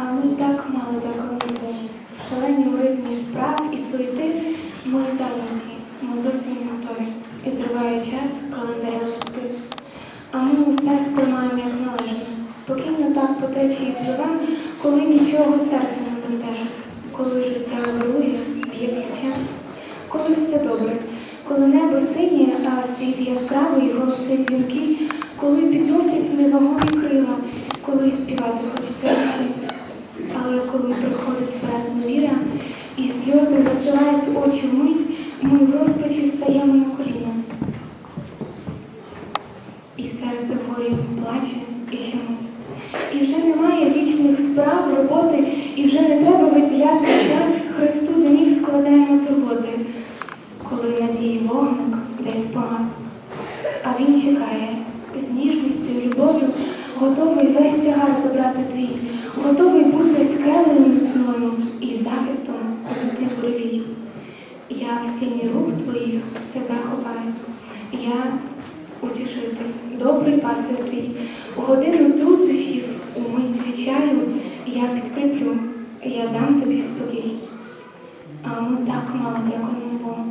А ми так мало дякуємо. В шаленому ритмі справ і суєти ми зайняті, ми зовсім готові. І зриває час календаря листки. А ми усе сприймаємо як належне. Спокійно так по течії пливем, коли нічого серце не бентежить, коли життя вирує, б'є ключем, коли все добре, коли небо синє, а світ яскравий, голоси дзвінки, коли підносять невагомі стаємо на коліна. І серце вгорі плаче і щемить. І вже немає вічних справ, роботи, і вже не треба виділяти час Христу до ніг складаємо турботи, коли надії вогник десь погас. А він чекає з ніжністю і любов'ю, готовий весь тягар забрати твій, готовий бути скелею міцною і захистом у лютий буревій. Я в тіні рук твоїх тебе ховаю. Я утішитель, добрий пастир твій. У годину труднощів, у мить відчаю я підкріплю, я дам тобі спокій. А ми так мало дякуємо Богу.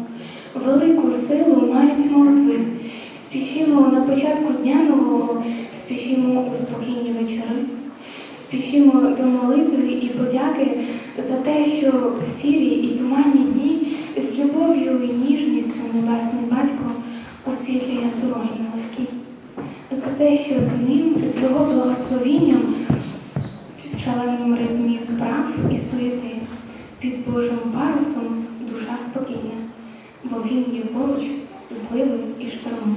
Велику силу мають молитви. Спішимо на початку дня нового, спішимо у спокійні вечори, спішимо до молитви і подяки за те, що в сірі і туманні дні з любов'ю і ніжністю Небесний Батько освітлює дороги нелегкі, за те, що з ним, з його благословінням, в шаленому ритмі справ і суєти, під Божим парусом душа спокійна, бо він є поруч зливи і шторми.